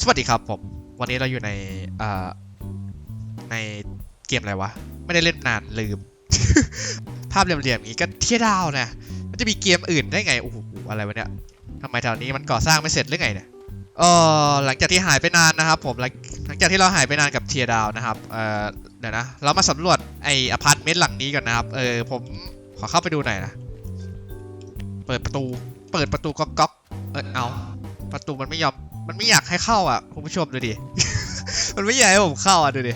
สวัสดีครับผม วันนี้เราอยู่ในอ่าในเกมอะไรวะ ไม่ได้เล่นนานลืม ภาพเหลี่ยมๆอย่างนี้ก็เที่ยดาวนะ มันจะมีเกมอื่นได้ไง โอ้โห อะไรวะเนี่ยทำไมแถวนี้มันก่อสร้างไม่เสร็จหรือไงเนี่ยเออหลังจากที่หายไปนานนะครับผมหลังหลังจากที่เราหายไปนานกับเทียดาวนะครับเออเดี๋ยวนะ เรามาสำรวจไออพาร์ตเมนต์หลังนี้ก่อนนะครับ เออผมขอเข้าไปดูหน่อยนะ เปิดประตู เปิดประตูก๊อกก๊อกเออเอา ประตูมันไม่ยอม มันไม่อยากให้เข้าอะคุณผู้ชมดูดิ มันไม่อยากให้ผมเข้าอะดูดิ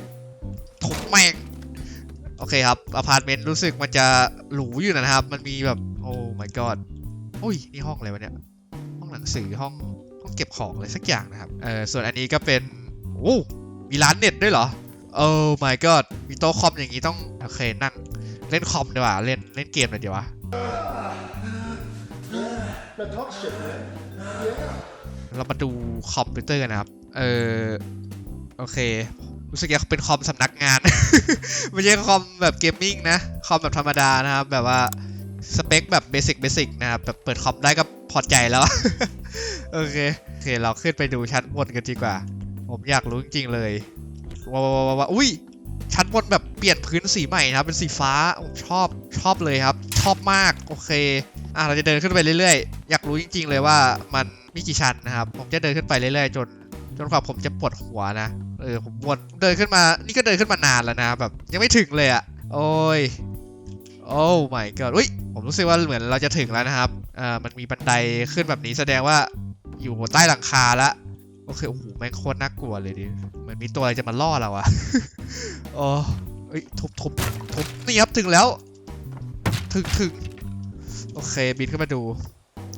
ทุบแม่งโอเคครับอพาร์ตเมนต์รู้สึกมันจะหรูอยู่นะครับ มันมีแบบโอ้ my god อุ้ยนี่ห้องอะไรวะเนี่ย ห้องหนังสือห้องห้องเก็บของอะไรสักอย่างนะครับเออส่วนอันนี้ก็เป็นโอ้มีร้านเน็ตด้วยเหรอโอ้ my god มีโต๊ะคอมอย่างนี้ต้องโอเคนั่งเล่นคอมดีกว่าเล่นเล่นเกมเลยดีวะ Now talk shit, man. Yeah. เรามาดูคอมพิวเตอร์กันนะครับ เออโอเค รู้สึกอยากเป็นคอมสำนักงาน ไม่ใช่คอมแบบเกมมิ่งนะ คอมแบบธรรมดานะครับ แบบว่าสเปคแบบเบสิกเบสิกนะครับ แบบเปิดคอมได้ก็พอใจแล้ว โอเค โอเค เราขึ้นไปดูชั้นบนกันดีกว่า ผมอยากรู้จริงๆเลยว้าวว้าวว้าอุ้ย ชั้นบนแบบเปลี่ยนพื้นสีใหม่นะครับ เป็นสีฟ้า ผมชอบ ชอบเลยครับ ชอบมาก โอเค อะ เราจะเดินขึ้นไปเรื่อยๆ อยากรู้จริงๆเลยว่ามัน มีกี่ชั้นนะครับ ผมจะเดินขึ้นไปเรื่อยๆจนจนกว่าผมจะปวดหัวนะเออผมปวนเดินขึ้นมา นี่ก็เดินขึ้นมานานแล้วนะแบบยังไม่ถึงเลยอะโอ้ยโอ้ my god อุ้ยผมรู้สึกว่าเหมือนเราจะถึงแล้วนะครับอ่ามันมีบันไดขึ้นแบบนี้แสดงว่าอยู่ใต้หลังคาล้วโอเคโอ้โหแม่งโคตรน่ากลัวเลยดิเหมือนมีตัวอะไรจะมาล่อเราอะโอ้เอ้ยทุบทุบทุบนี่ครับถึงแล้ว ถึงถึงโอเคบินขึ้นมาดู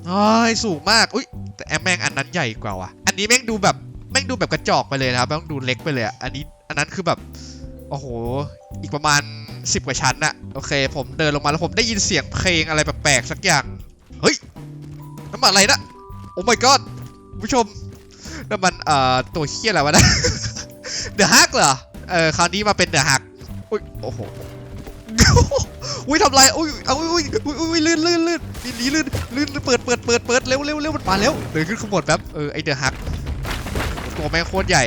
โอ้ยสูงมาก อุ้ยแต่แอมแม่งอันนั้นใหญ่กว่าว่ะ อันนี้แม่งดูแบบแม่งดูแบบกระจอกไปเลยนะครับแม่งดูเล็กไปเลยอะอันนี้อันนั้นคือแบบโอ้โห อีกประมาณ 10 กว่าชั้นอะโอเค ผมเดินลงมาแล้วผมได้ยินเสียงเพลงอะไรแปลกๆสักอย่าง เฮ้ยน้ำมันอะไรนะ โอ้ my god ผู้ชมน้ำมันเอ่อตัวเฮี้ยอะไรวะนะเดอะฮักเหรอ เออคราวนี้มาเป็นเดอะฮักอุ้ยโอ้โห อุ้ยทำไรอุ้ยเอาอุ้ยอุ้ยอุ้ยลื่นลื่นลื่นนี่นี่ลื่นลื่นเปิดเปิดเปิดเปิดเร็วเร็วเร็วมันมาเร็วเดินขึ้นขบวนแป๊บเออไอเดือะฮักตัวแม่งโคตรใหญ่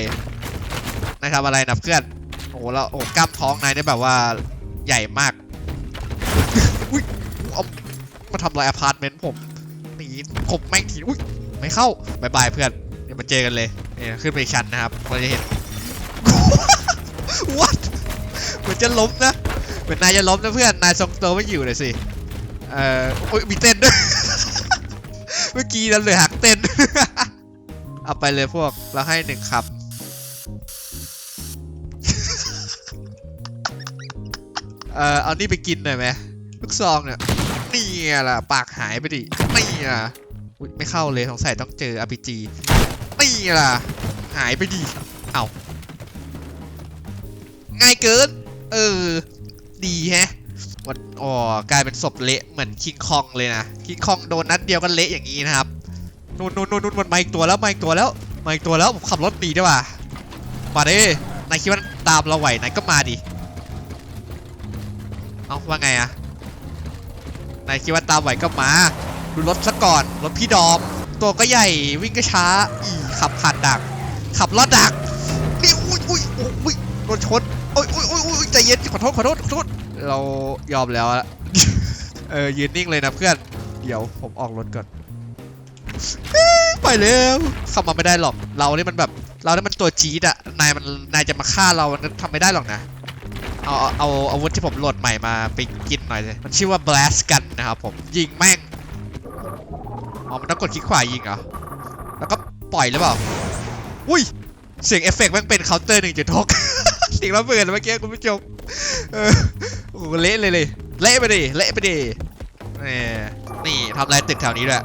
นายทำอะไรนะเพื่อนโอ้โหแล้วโอ้กล้ามท้องนายเนี่ยแบบว่าใหญ่มากอุ้ยเอามาทำลายอพาร์ตเมนต์ผมหนีผมแม่งทีอุ้ยไม่เข้าบายบายเพื่อนเดี๋ยวมาเจอกันเลยเนี่ยขึ้นไปชั้นนะครับเราจะเห็น what เหมือนจะล้มนะ มือนนายจะล้มนะเพื่อน นายทรงตัวไม่อยู่เลยสิ เอ่อโอ้ยมีเต้นด้วย เมื่อกี้นั้นเลยหักเต้น เอาไปเลยพวก เราให้หนึ่งคำ เอ่อ เอานี่ไปกินหน่อยไหมลูกซองเนี่ยนี่ล่ะ ปากหายไปดินี่ล่ะอุ๊ยไม่เข้าเลยสงสัยต้องเจอ RPG นี่ล่ะ หายไปดิ เอาง่ายเกิน เออ ดีแฮะวันอ๋อกลายเป็นศพเละเหมือนคิงคองเลยนะคิงคองโดนนัดเดียวกันเละอย่างนี้นะครับนู่นนู่นนู่นนู่นมันมาอีกตัวแล้วมาอีกตัวแล้วมาอีกตัวแล้วผมขับรถหนีได้ป่ะมาดินายคิดว่าตามเราไหวนายก็มาดิเอาว่าไงอะนายคิดว่าตามไหวก็มา ดูรถซะก่อนรถพี่ดอม ตัวก็ใหญ่วิ่งก็ช้าอีขับผ่านดัก ขับลอดดักนี่อุ้ยอุ้ยอุ้ยโดนชน ขอโทษขอโทษขอโทษเรายอมแล้วอะเออยืนนิ่งเลยนะเพื่อน เดี๋ยวผมออกรถก่อนไปแล้วเข้ามาไม่ได้หรอก เราเนี่มันแบบ เราเนี่มันตัวจี๊ดอะนายมันนายจะมาฆ่าเรามันทำไม่ได้หรอกนะ เอาเอาอาวุธที่ผมโหลดใหม่มาไปกินหน่อยเลยมันชื่อว่า blast gun นะครับผมยิงแม่งอ๋อมันต้องกดคลิกขวายิงเหรอแล้วก็ปล่อยหรือเปล่า อุ้ย เสียงเอฟเฟกต์แม่งเป็นเคาน์เตอร์หนึ่งจุดหก สียงระเบิดเมื่อกี้คุณผู้ชมเออโอ้โหเละเลยเลยเละไปดิเละไปดินี่นี่ทำลายตึกแถวนี้ด้วย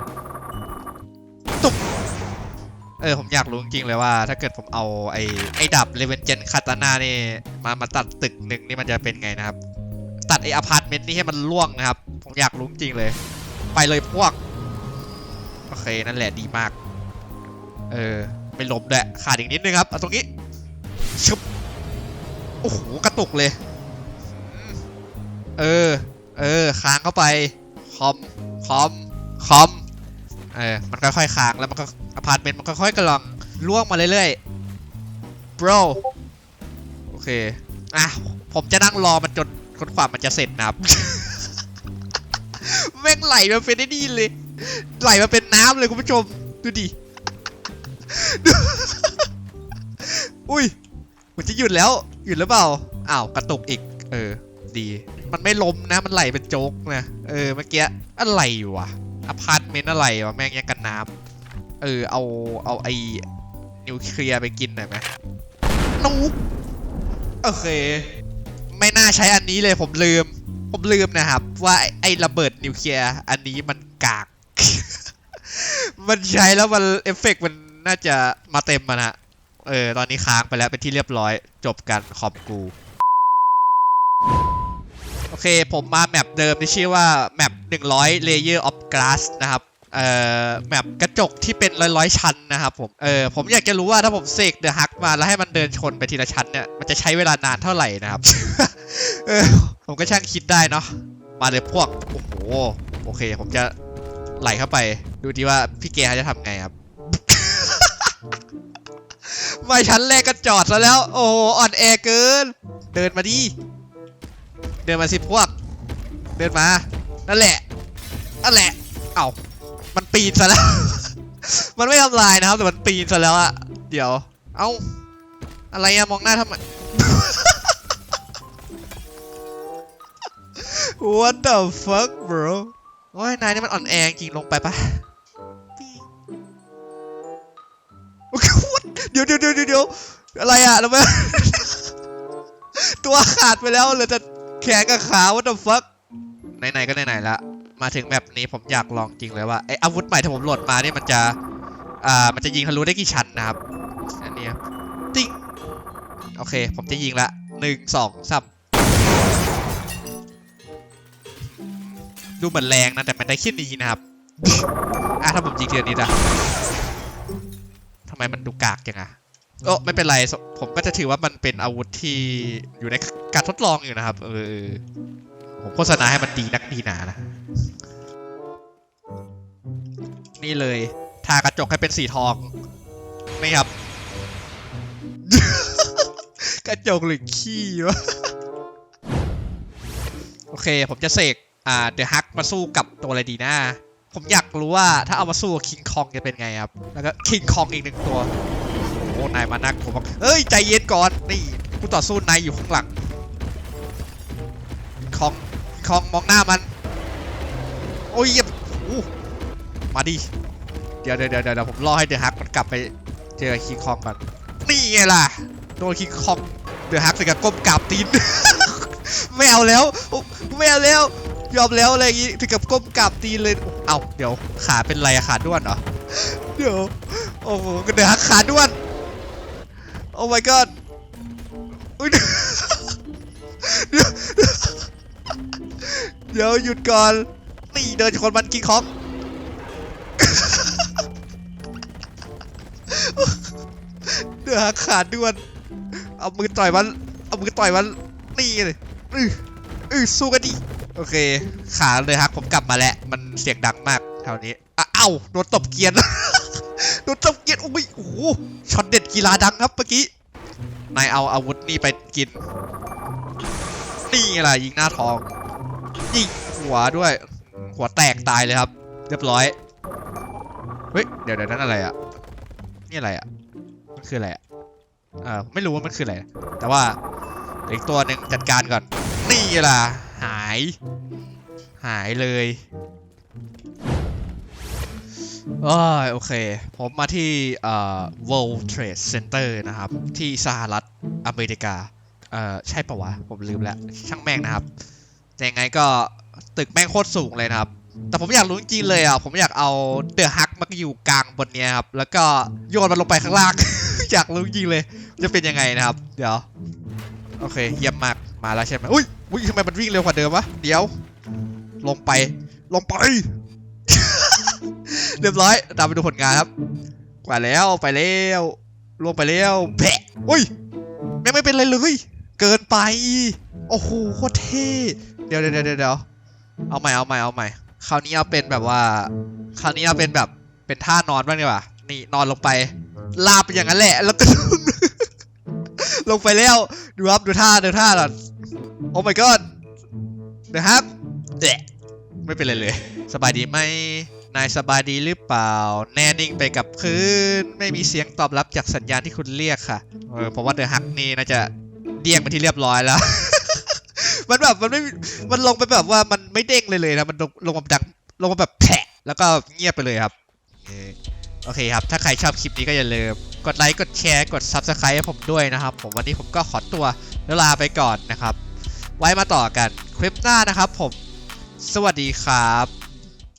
ตุ๊บเออผมอยากรู้จริงเลยว่า ถ้าเกิดผมเอาไอ้ไอ้ดับเลเวนเจนคาตาน่านี่มามาตัดตึกหนึ่งนี่มันจะเป็นไงนะครับ ตัดไอ้อพาร์ตเมนต์นี่ให้มันล่วงนะครับ ผมอยากรู้จริงเลย ไปเลยพวกโอเคนั่นแหละดีมาก เออไม่ล้มด้วยขาดอีกนิดนึงครับเอาตรงนี้ชึบ อ้โหกระตุกเลย เออ เออ ค้างเข้าไป คอม คอม คอม เออ มันค่อยๆค้างแล้วมันก็อพาร์ตเมนต์มันค่อยๆกำลังล่วงมาเรื่อยๆ bro โอเค อะ ผมจะนั่งรอมันจนจนกว่ามันจะเสร็จนะครับ แม่งไหลมาเป็นไอ้นี่เลย ไหลมาเป็นน้ำเลยคุณผู้ชม ดูดิดูอุ้ย มันจะหยุดแล้วหยุดหรือเปล่าอ้าวกระตุกอีก เออ ดี มันไม่ล้มนะ มันไหลเป็นโจ๊กนะเออเมื่อกี้อะไรอยู่วะอพาร์ตเมนต์อะไรวะแม่งยังกันน้ำเออเอาเอาไอ้นิวเคลียร์ไปกินหน่อยไหมนูบโอเค ไม่น่าใช้อันนี้เลยผมลืม ผมลืมนะครับ ว่าไอ้ระเบิดนิวเคลียร์อันนี้มันกาก มันใช้แล้วมันเอฟเฟกต์มันน่าจะมาเต็มมานฮะ เออ ตอนนี้ค้างไปแล้วเป็นที่เรียบร้อย จบกันขอบกู โอเค ผมมาแมปเดิมที่ชื่อว่าแมป100 Layer of Glass นะครับเอ่อแมปกระจกที่เป็นร้อยๆชั้นนะครับผม เออผมอยากจะรู้ว่าถ้าผมเสกเดอะฮักมาแล้วให้มันเดินชนไปทีละชั้นเนี่ย มันจะใช้เวลานานเท่าไหร่นะครับ เออผมก็ช่างคิดได้เนาะ มาเลยพวก โอ้โห โอเค ผมจะไหลเข้าไป ดูดีว่าพี่เกเขาจะทำไงครับ ไม่ชั้นแรกก็จอดซะแล้ว โอ้อ่อนแอเกิน เดินมาดิ เดินมาสิพวก เดินมา นั่นแหละ นั่นแหละ เอ้า มันปีนซะแล้ว มันไม่ทำลายนะครับ แต่มันปีนซะแล้วอะเดี๋ยว เอ้า อะไรอะมองหน้าทำไม What the fuck bro โอ้ยนายนี่มันอ่อนแอจริงลงไปปะ เดี๋ยวเดี๋ยวเดี๋ยวเดี๋ยวอะไรอะทำไมตัวขาดไปแล้วเหลือแต่แขนกับขา what the fuck ไหนๆก็ไหนๆละมาถึงแบบนี้ผมอยากลองจริงเลยว่าไออาวุธใหม่ที่ผมโหลดมาเนี่ยมันจะอ่ามันจะยิงทะลุได้กี่ชั้นนะครับอันนี้ติ๊งโอเค ผมจะยิงละหนึ่งสองสามดูเหมือนแรงนะแต่มันได้แค่นี้นะครับอะถ้าผมยิงเทีละนิดอะำไมมันดูกากจังอะโอ้ไม่เป็นไรสผมก็จะถือว่ามันเป็นอาวุธที่อยู่ในการทดลองอยู่นะครับ เออ ผมโฆษณาให้มันดีนักดีหนานะ นี่เลย ทากระจกให้เป็นสีทอง นี่ครับ กระจกหรือขี้วะ โอเค ผมจะเสก อ่า เดอะฮักมาสู้กับตัวอะไรดีนะ ผมอยากรู้ว่าถ้าเอามาสู้กับคิงคองจะเป็นไงครับ แล้วก็คิงคองอีกหนึ่งตัว โอ้นายมานักผมบอกเอ้ย ใจเย็นก่อน นี่ผู้ต่อสู้นายอยู่ข้างหลัง คอง คองมองหน้ามัน โอ้ยเหี้ยอู้มาดิเดี๋ยวเดี๋ยวเดี๋ยวเดี๋ยวผมรอให้เดอะฮักมันกลับไปเจอคิงคองก่อน นี่ไงล่ะ โดนคิงคองเดอะฮักใส่กับก้มกราบตีนไม่เอาแล้วโอ้ไม่เอาแล้ว ยอมแล้วอะไรอย่างงี้ถึงกับก้มกราบตีนเลย เอ้าเดี๋ยวขาเป็นไรอะขาด้วนเหรอ เดี๋ยว โอ้โหเดอะฮักขาด้วน โอ้ my god อุ๊ยเดี๋ยวหยุดก่อนนี่เดินชนมันกิงคองเดือขาดด้วน เอามือต่อยมัน เอามือต่อยมัน นี่เลยอืออือสู้กันดิ โอเค ขาเลยฮักผมกลับมาแล้ว มันเสียงดังมากแถวนี้อะเอ้าโดนตบเกียนโดนตบเกียนโอ้ยโอ้โหช็อตเด็ดกีฬาดังครับเมื่อกี้นายเอาอาวุธนี่ไปกิน นี่ไงล่ะยิงหน้าท้องยิงหัวด้วย หัวแตกตายเลยครับ เรียบร้อยเฮ้ยเดี๋ยวเดี๋ยวนั้นอะไรอะนี่อะไรอะมันคืออะไรอะเออไม่รู้ว่ามันคืออะไรแต่ว่าอีกตัวหนึ่งจัดการก่อนนี่ล่ะ หาย หายเลยโอ้ยโอเค ผมมาที่เอ่อ World Trade Center นะครับ ที่สหรัฐอเมริกา เอ่อ ใช่ปะวะ ผมลืมแล้ว ช่างแม่งนะครับแต่ยังไงก็ตึกแม่งโคตรสูงเลยนะครับ แต่ผมอยากรู้จริงเลยอะ ผมอยากเอาเดอะฮักมาอยู่กลางบนเนี้ยครับ แล้วก็โยนมันลงไปข้างล่าง อยากรู้จริงเลย จะเป็นยังไงนะครับ เดี๋ยว โอเค เยี่ยมมาก มาแล้วใช่ไหมอุ้ยอุ้ยทำไมมันวิ่งเร็วกว่าเดิมวะ เดี๋ยว ลงไป ลงไป เรียบร้อย ตามไปดูผลงานครับ กว่าแล้ว ไปแล้ว ลงไปแล้วแผะอุ้ยแม่ไม่เป็นไรเลย เกินไป โอ้โห โคตรเท่ เดี๋ยวเดี๋ยวเดี๋ยวเดี๋ยวเอาใหม่ เอาใหม่ เอาใหม่ คราวนี้เอาเป็นแบบว่า คราวนี้เอาเป็นแบบ เป็นท่านอนบ้างดีกว่า นี่นอนลงไป ลาบไปอย่างนั้นแหละ แล้วก็ลงไปแล้ว ดูครับ ดูท่า ดูท่าก่อน อ้ my god นะครับเดะไม่เป็นไรเลย สบายดีไหมนายสบายดีหรือเปล่า แน่นิ่งไปกับพื้น ไม่มีเสียงตอบรับจากสัญญาณที่คุณเรียกค่ะ เออผมว่าเดอะฮักนี่น่าจะเดียงไปที่เรียบร้อยแล้ว มันแบบมันไม่ มันลงไปแบบว่ามันไม่เด้งเลยเลยนะ มันลงลงมาดังลงมาแบบแผะแล้วก็เงียบไปเลยครับ โอเคครับ ถ้าใครชอบคลิปนี้ก็อย่าลืม กดไลค์ กดแชร์ กด Subscribe ให้ผมด้วยนะครับ ผมวันนี้ผมก็ขอตัวแล้วลาไปก่อนนะครับ ไว้มาต่อกันคลิปหน้านะครับผม สวัสดีครับ